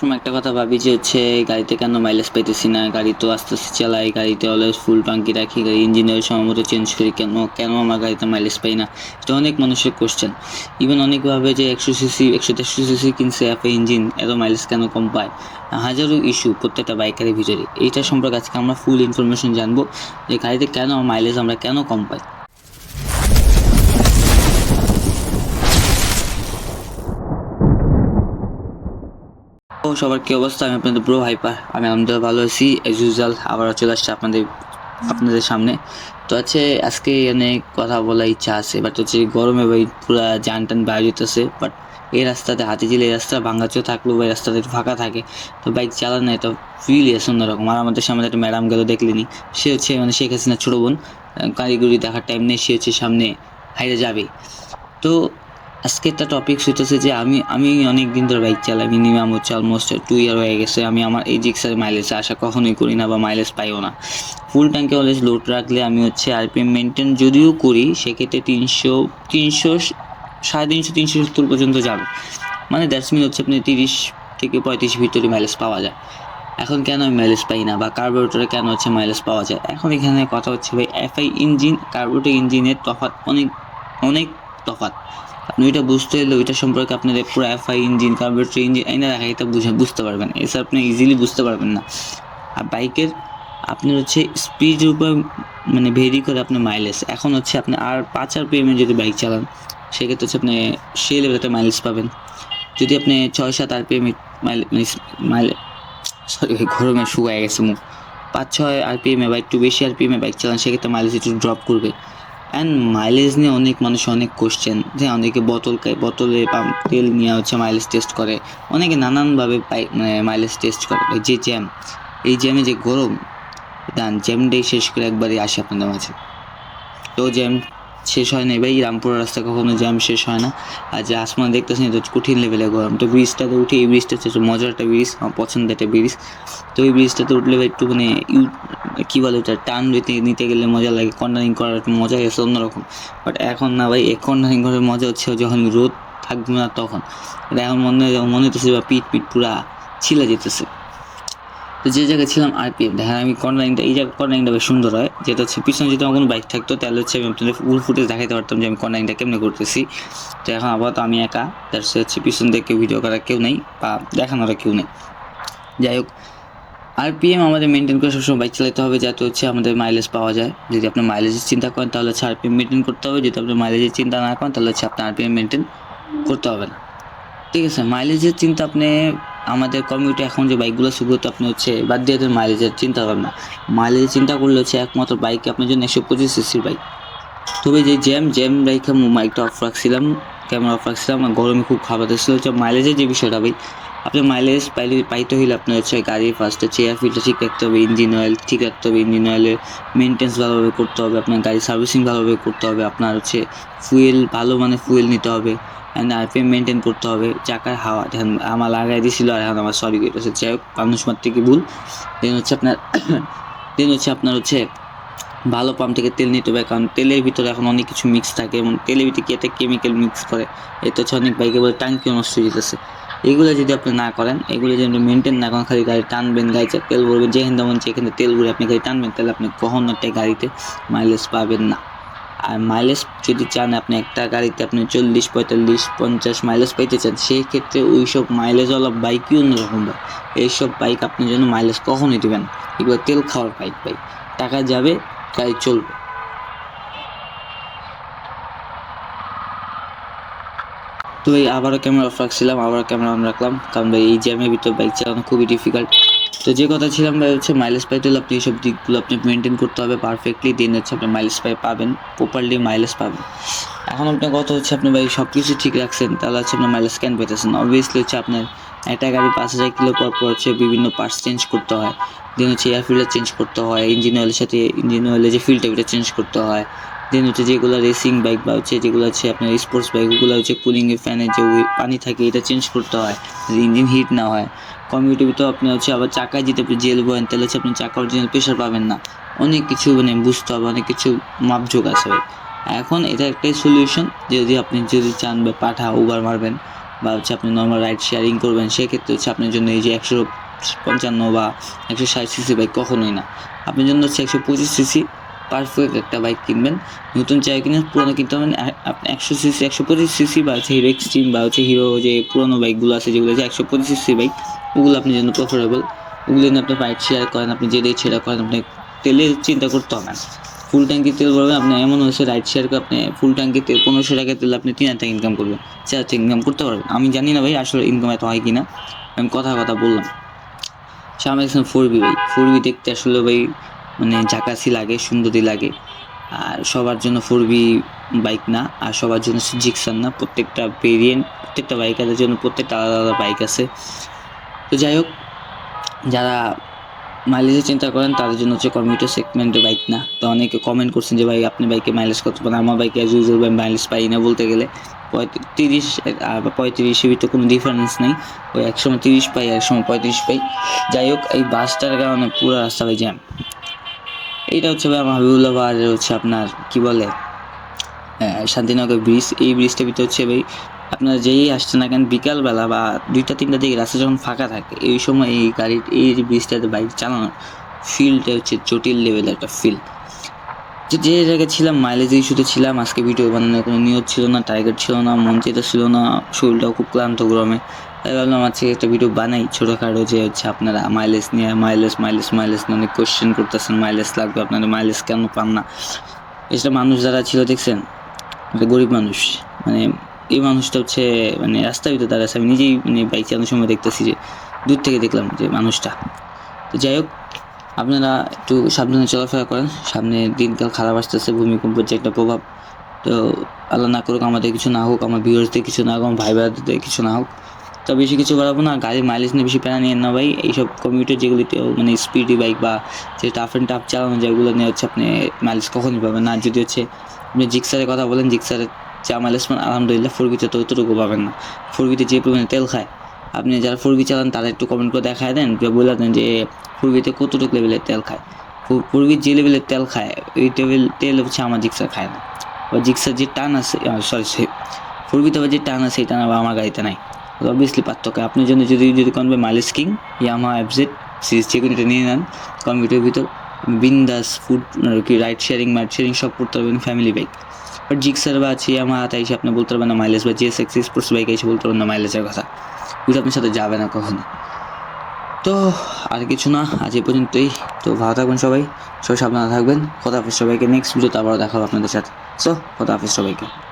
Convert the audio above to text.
সময় একটা কথা ভাবি যে হচ্ছে গাড়িতে কেন মাইলেজ পাইতেছি না? গাড়ি তো আস্তে আস্তে চালাই, গাড়িতে অলওয়েজ ফুল ট্যাঙ্কি রাখি গাড়ি ইঞ্জিনের সময় মতো চেঞ্জ করি, কেন কেন আমার গাড়িতে মাইলেজ পাই না? এটা অনেক মানুষের কোশ্চেন ইভেন অনেকভাবে যে একশো সিসি একশো দেড়শো সিসি কিনছে এফ ইঞ্জিন এত মাইলেজ কেন কম পায়? হাজারো ইস্যু প্রত্যেকটা বাইকারের ভিতরে। এইটা সম্পর্কে আজকে আমরা ফুল ইনফরমেশন জানব যে গাড়িতে কেন মাইলেজ আমরা কেন কম পাই? সবার কি অবস্থা? আমি আপনাদের ব্রো হাইপার আমি আলহামদুলিল্লাহ ভালো আছি। এজ ইউজুয়াল আবার চলে আসছে আপনাদের আপনাদের সামনে। তো আছে আজকে অনেক কথা বলার ইচ্ছা আছে বাট হচ্ছে গরমে ভাই পুরা জান টান বাইরে যেতেছে বাট এই রাস্তাতে হাতে ঝিলে এই রাস্তা ভাঙাচো থাকলেও ভাই রাস্তাতে একটু ফাঁকা থাকে। তো বাইক চালানো এটা ফিল আছে অন্যরকম। আর আমাদের সামনে একটা ম্যাডাম গেল দেখলেনি সে হচ্ছে মানে শেখ হাসিনা ছোটো বোন কারিগরি দেখার টাইম নেই, সে হচ্ছে সামনে হাইরে যাবে। তো আজকে একটা টপিক হইতেছে যে আমি আমি অনেক দিন ধরে বাইক চালাই মিনিমাম হচ্ছে অলমোস্ট টু ইয়ার হয়ে গেছে। আমি আমার এই জিক্সের মাইলেজ আশা কখনোই করি না বা মাইলেজ পাইও না। ফুল ট্যাঙ্কে অলওয়েজ লোড রাখলে আমি হচ্ছে আরপিএম মেনটেন যদিও করি, সেক্ষেত্রে তিনশো তিনশো সাড়ে তিনশো তিনশো সত্তর পর্যন্ত যাবে। মানে দ্যাটস মিন হচ্ছে আপনি তিরিশ থেকে পঁয়ত্রিশ ভিতরে মাইলেজ পাওয়া যায়। এখন কেন আমি মাইলেজ পাই না বা কার্বোরেটরে কেন হচ্ছে মাইলেজ পাওয়া যায়? এখন এখানে কথা হচ্ছে ভাই এফআই ইঞ্জিন কার্বোরেটর ইঞ্জিনের তফাৎ অনেক অনেক তফাৎ। আপনি ওইটা বুঝতে হলে ওইটা সম্পর্কে আপনাদের পুরো এফআই ইঞ্জিন কার্বোরেটর ইঞ্জিন এনে দেখা এটা বুঝে বুঝতে পারবেন। এসব আপনি ইজিলি বুঝতে পারবেন না। আর বাইকের আপনার হচ্ছে স্পিডের উপর মানে ভেরি করে আপনার মাইলেজ এখন হচ্ছে আপনি আর পাঁচ আর পিএমে যদি বাইক চালান, সেক্ষেত্রে হচ্ছে আপনি সেই লেভেলতে মাইলেজ পাবেন। যদি আপনি ছয় সাত আর পিএমে মাইল সরি গরমে শুকায় গেছে মুখ। পাঁচ ছয় আর পিএমে বা একটু বেশি আর পিএমে বাইক চালান, সেক্ষেত্রে মাইলেজ একটু ড্রপ করবে। অ্যান্ড মাইলেজ নিয়ে অনেক মানুষ অনেক কোশ্চেন যে অনেকে বোতল খায় বোতলে পাম্প তেল নিয়ে হচ্ছে মাইলেজ টেস্ট করে। অনেকে নানানভাবে মাইলেজ টেস্ট করে। যে জ্যাম এই জ্যামে যে গরম দান জ্যামটাই শেষ করে একবারই আসে আপনাদের মাঝে। তো জ্যাম শেষ হয় না ভাই, রামপুর রাস্তা কখনো জ্যাম শেষ হয় না। আর যে আসমান দেখতেছেন, এটা কঠিন লেভেলে গরম। তো ব্রিজটাতে উঠে, এই ব্রিজটা হচ্ছে মজার একটা ব্রিজ আমার পছন্দের একটা ব্রিজ তো এই ব্রিজটাতে উঠলে ভাই একটু মানে ইউ, কী বলে ওটা, টান নিতে নিতে গেলে মজা লাগে। কর্নারিং করার একটা মজা গেছে অন্যরকম। বাট এখন না ভাই এক কর্নারিং করার মজা হচ্ছে যখন রোদ থাকবে না তখন। এখন মনে মনে হতেছে বা পিট পিট পুরা ছিলা যেতেছে। তো যে জায়গায় ছিলাম আর আরপিএম দেখেন আমি কর্নারিংটা এই জায়গায় কর্নারিংটা বেশ সুন্দর হয়। যেটা হচ্ছে পিছনে যদি আমার কোনো বাইক থাকতো, তাহলে হচ্ছে আমি আপনাদের ফুল ফুটেজ দেখাতে পারতাম যে আমি কর্নারিংটা কেমনে করতেছি তো এখন আপাতত আমি একা তার হচ্ছে পিছন থেকে ভিডিও করার কেউ নেই বা দেখানোর কেউ নেই। যাই হোক, আরপিএম আমাদের মেনটেন করে সবসময় বাইক চালাতে হবে যাতে হচ্ছে আমাদের মাইলেজ পাওয়া যায়। যদি আপনি মাইলেজের চিন্তা করেন, তাহলে হচ্ছে আরপিএম মেনটেন করতে হবে। যদি আপনি মাইলেজের চিন্তা না করেন, তাহলে হচ্ছে আপনার আরপিএম মেনটেন করতে হবে না। ঠিক আছে মাইলেজের চিন্তা আপনি আমাদের কমিউনিটি এখন যে বাইকগুলো সেগুলো তো আপনি হচ্ছে বাদ দিয়ে দেন মাইলেজের চিন্তা ভাবনা। মাইলেজের চিন্তা করলে হচ্ছে একমাত্র বাইক আপনার জন্য একশো পঁচিশ সিসির বাইক তবে যে জ্যাম জ্যাম বাইকে মাইকটা অফ রাখছিলাম ক্যামেরা অফ রাখছিলাম গরমে খুব খাবার ছিল হচ্ছে মাইলেজের যে বিষয়টা ভাই, আপনি মাইলেজ পাইলে পাইতে হইলে আপনার হচ্ছে গাড়ি ফার্স্ট হচ্ছে এয়ার ফিল্টার ঠিক রাখতে হবে ইঞ্জিন অয়েল ঠিক রাখতে হবে ইঞ্জিন অয়েলের মেনটেন্স ভালোভাবে করতে হবে, আপনার গাড়ি সার্ভিসিং ভালোভাবে করতে হবে, আপনার হচ্ছে ফুয়েল ভালো মানে ফুয়েল নিতে হবে। আরপিএম মেনটেন করতে হবে। চাকার হাওয়া, দেখেন, আমার লাগাই দিয়েছিল আর এখন আমার সরি কেটেছে যাই হোক, পাম্প সময় থেকে ভুল। দেন হচ্ছে আপনার দেন হচ্ছে আপনার হচ্ছে ভালো পাম্প থেকে তেল নিতে হবে। কারণ তেলের ভিতরে এখন অনেক কিছু মিক্স থাকে। এবং তেলের ভিতরে কি একটা কেমিক্যাল মিক্স করে, এতে হচ্ছে অনেক বাইকে বলে টাঙ্কিও নষ্ট হয়ে যেতেছে। এগুলো যদি আপনি না করেন, এগুলো যদি মেনটেন না করেন, খালি গাড়ি টানবেন গাড়িতে তেল ভরবেন, যেখানে তেমন যেখানে তেল ভরে আপনি গাড়ি টানবেন, তাহলে আপনি কখনো একটা গাড়িতে মাইলেজ পাবেন না। আর মাইলেজ যদি চান আপনি একটা গাড়িতে আপনি চল্লিশ, পঁয়তাল্লিশ, পঞ্চাশ মাইলেজ পাইতে চান সেই ক্ষেত্রে ওই সব মাইলেজওয়ালা বাইকই অন্যরকম বাইক এইসব বাইক আপনার জন্য মাইলেজ কখনোই দেবেন এগুলো তেল খাওয়ার বাইক বাইক টাকা যাবে, গাড়ি চলবে। তো এই আবারও ক্যামেরা অফ রাখছিলাম, আবারও ক্যামেরা অন রাখলাম। কারণ ভাই, এই জ্যামের ভিতর বাইক চালানো খুবই ডিফিকাল্ট তো যে কথা ছিলাম ভাই, হচ্ছে মাইলেজ পাইতে হলে আপনি এইসব দিকগুলো আপনি মেনটেন করতে হবে পারফেক্টলি দেন হচ্ছে আপনি মাইলেজ পাই পাবেন প্রপারলি মাইলেজ পাবেন। এখন আপনার কথা হচ্ছে আপনি ভাই সব কিছু ঠিক রাখছেন, তাহলে হচ্ছে আপনার মাইলেজ ক্যান পেতেছেন। অবভিয়াসলি হচ্ছে আপনার একটা গাড়ি পাঁচ হাজার কিলো পর পর হচ্ছে বিভিন্ন পার্টস চেঞ্জ করতে হয়। দেন হচ্ছে এয়ার ফিল্টার চেঞ্জ করতে হয় ইঞ্জিন অয়েলের সাথে ইঞ্জিন অয়েলের যে ফিল্টার চেঞ্জ করতে হয়। দেন হচ্ছে যেগুলো রেসিং বাইক বা হচ্ছে যেগুলো হচ্ছে আপনার স্পোর্টস বাইক ওগুলো হচ্ছে কুলিংয়ের ফ্যানের যে পানি থাকে, এটা চেঞ্জ করতে হয়। ইঞ্জিন হিট না হয়। কমিউটিভ তো আপনি হচ্ছে আবার চাকায় আপনি জেল বয়েন তাহলে হচ্ছে আপনি চাকা অরিজিনাল প্রেশার পাবেন না। অনেক কিছু মানে বুঝতে হবে, অনেক কিছু মাপযোগ আছে এখন এটা একটাই সলিউশন যদি আপনি যদি চান বা পাঠা উবার মারবেন বা হচ্ছে আপনি নর্মাল রাইড শেয়ারিং করবেন, সেক্ষেত্রে হচ্ছে আপনার জন্য এই যে একশো পঞ্চান্ন বা একশো ষাট সিসি বাইক কখনোই না। আপনার জন্য হচ্ছে একশো পঁচিশ সিসি পারফেক্ট একটা বাইক কিনবেন। নতুন চাই কিনে পুরোনো কিনতে হবে না। আ- আপনি একশো সিসি, একশো পঁচিশ সিসি বা হচ্ছে হিরো এক্সট্রিম বা হচ্ছে হিরো যে পুরোনো বাইকগুলো আছে, যেগুলো আছে একশো পঁচিশ সিসি বাইক, ওগুলো আপনার জন্য প্রেফারেবল ওগুলো নিয়ে আপনি বাইক শেয়ার করেন, আপনি যে দিয়ে ছেড়া করেন, আপনি তেলের চিন্তা করতে হবে না। ফুল ট্যাঙ্কি তেল ভরবেন, আপনি এমন হয়েছে রাইড শেয়ার করে আপনি ফুল ট্যাঙ্কি তেল, পনেরোশো টাকা তেল আপনি তিন হাজার ইনকাম করবেন। চার হাজার ইনকাম করতে পারবেন। আমি জানি না ভাই আসলে ইনকাম এত হয় কিনা। আমি কথা কথা বললাম। সামনে ফোর বি ভাই ফোর বি দেখতে আসলে ভাই মানে ঝাঁকাসি লাগে সুন্দরই লাগে। আর সবার জন্য ফোর বাইক না, আর সবার জন্য জিক্সার না। প্রত্যেকটা ভেরিয়েন্ট প্রত্যেকটা বাইকারের জন্য প্রত্যেকটা আলাদা আলাদা বাইক আছে। তো যাই হোক, যারা মাইলেজের চিন্তা করেন, তাদের জন্য হচ্ছে কমিউটার সেগমেন্টের বাইক না। তো অনেকে কমেন্ট করছেন যে, ভাই, আপনি বাইকে মাইলেজ কত পান? আমার বাইকে অ্যাজ ইউজুয়াল ভাই মাইলেজ পাই না বলতে গেলে। তিরিশ আর পঁয়ত্রিশের ভিতরে কোনো ডিফারেন্স নেই। ওই এক সময় তিরিশ পাই এক সময় পঁয়ত্রিশ পাই। যাই হোক, এই বাসটার কারণে পুরো রাস্তা ভাই জ্যাম এইটা হচ্ছে ভাই আমার হাবিবুল্লাহ আর হচ্ছে আপনার কি বলে শান্তিনগর ব্রিজ। এই ব্রিজটার ভিতরে হচ্ছে ভাই, আপনার যেই আসছে না কেন, বিকালবেলা বা দুইটা তিনটা দিকে রাস্তা যখন ফাঁকা থাকে, এই সময় এই গাড়ির, এই যে ব্রিজটাতে বাইক চালানোর ফিলটা হচ্ছে জটিল লেভেলের একটা ফিল যে যে জায়গায় ছিলাম মাইলেজ ইস্যুতে ছিলাম, আজকে ভিডিও বানানোর কোনো নিয়ত ছিল না টার্গেট ছিল না, মন ছিল না, শরীরটাও খুব ক্লান্ত গরমে। ভাবলাম, আজকে একটা ভিডিও বানাই ছোটোখাটো যে হচ্ছে আপনারা মাইলেজ নিয়ে মাইলেজ মাইলেজ মাইলেজ নিয়ে অনেক কোয়েশ্চেন করতেছেন মাইলেজ লাগবে, আপনারা মাইলেজ কেন পান না? এটা মানুষ যারা ছিল, দেখছেন? একটা গরিব মানুষ মানে এই মানুষটা হচ্ছে মানে রাস্তার ভিতরে দাঁড়া আছে। আমি নিজেই মানে বাইক চালানোর সময় দেখতেছি যে দূর থেকে দেখলাম যে মানুষটা। তো যাই হোক, আপনারা একটু সাবধানে চলাফেরা করেন। সামনে দিনকাল খারাপ আসতেছে ভূমিকম্পের যে একটা প্রভাব। তো আল্লাহ না করুক, আমাদের কিছু না হোক, আমার ভিউয়ার্সদের কিছু না হোক, আমার ভাই ভাইদের কিছু না হোক। তো বেশি কিছু বাড়াবো না, গাড়ির মাইলেজ নিয়ে বেশি প্যারা নিয়ে না ভাই। এইসব কমিউটার যেগুলিতে মানে স্পিডি বাইক বা যে টাফ অ্যান্ড টাফ চালানো যায় ওগুলো নিয়ে হচ্ছে আপনি মাইলেজ কখনই পাবেন না। যদি হচ্ছে আপনি জিক্সারের কথা বলেন, জিক্সারের যা মাইলেজ পান, আলহামদুলিল্লাহ ফোর বিতে তো অতটুকু পাবেন না। ফোর বিতে যে পরিমাণে তেল খায়, আপনি যারা ফোর বি চালান তারা একটু কমেন্ট করে দেখায় দেন, যে বলে দেন যে ফোর বিতে কতটুকু লেভেলের তেল খায়। ফোর যে লেভেলের তেল খায়, ওই লেভেল তেল হচ্ছে আমার জিক্সার খায় না। বা জিক্সার যে টান আছে সরি সরি ফোর বিতে যে টান আছে এই টান আবার আমার গাড়িতে নাই। অবভিয়াসলি পার্থক্য আপনার জন্য যদি যদি কোন মাইলেজ কিং ইয়ামা অ্যাপজেট সিরিজ কোনো এটা নিয়ে নেন কম্পিউটার ভিতর বিন্দাস ফুড কি রাইড শেয়ারিং মাইড শেয়ারিং সব করতে পারবেন ফ্যামিলি বাইক বাট জিক্সার বা আছে আমার হাতে এসে আপনি বলতে পারবেন না মাইলেজ বা জিএস এক্স স্পোর্টস বাইক এসে বলতে পারবেন না মাইলেজের কথা। ওইটা আপনার সাথে যাবে না কখনো। তো আর কিছু না, আজ এই পর্যন্তই। তো ভালো থাকবেন সবাই। সবাই সাবধানে থাকবেন। খোদা হাফিজ সবাইকে। নেক্সট ভিডিওতে আবার দেখাবো আপনাদের সাথে। সো খোদা হাফিজ সবাইকে।